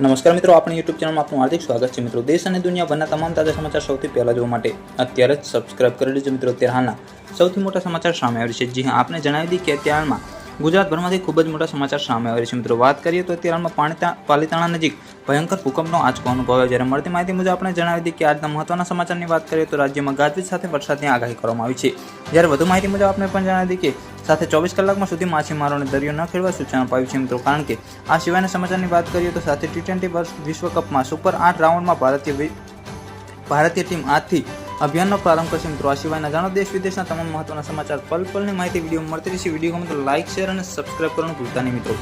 નમસ્કાર મિત્રો, આપણી યુટ્યુબ ચેનલમાં આપનું હાર્દિક સ્વાગત છે. મિત્રો, દેશ અને દુનિયાભરના તમામ તાજા સમાચાર સૌથી પહેલાં જોવા માટે અત્યારે જ સબસ્ક્રાઇબ કરી લેજો મિત્રો. અત્યારે હાલના સૌથી મોટા સમાચાર સામે આવી છે. જી હા, આપને જણાવી દીધી કે અત્યારમાં ગુજરાતભરમાંથી ખૂબ જ મોટા સમાચાર સામે આવી છે. મિત્રો, વાત કરીએ તો અત્યારમાં પાણી પાલીતાણા નજીક ભયંકર ભૂકંપનો આંચકો આવ્યો જ્યારે મળતી માહિતી મુજબ આપણે જણાવી દીધી કે આજના મહત્વના સમાચારની વાત કરીએ તો રાજ્યમાં ગાજવીજ સાથે વરસાદની આગાહી કરવામાં આવી છે. જ્યારે વધુ માહિતી મુજબ આપણે પણ જણાવી દીધી કે સાથે ચોવીસ કલાકમાં સુધી માછીમારોને દરિયો ન ખેડવા સૂચના અપાયું છે મિત્રો. કારણ કે આ સિવાયના સમાચારની વાત કરીએ તો સાથે ટી ટ્વેન્ટી વિશ્વકપમાં સુપર આઠ રાઉન્ડમાં ભારતીય ભારતીય ટીમ આજથી અભિયાનનો પ્રારંભ કરશે મિત્રો. આ સિવાયના જાણો દેશ વિદેશના તમામ મહત્વના સમાચાર, પલ પલની માહિતી, વીડિયો મળતી રહેશે. વીડિયો ગમે તો લાઇક શેર અને સબસ્ક્રાઇબ કરવાનું ભૂલતા નહીં મિત્રો.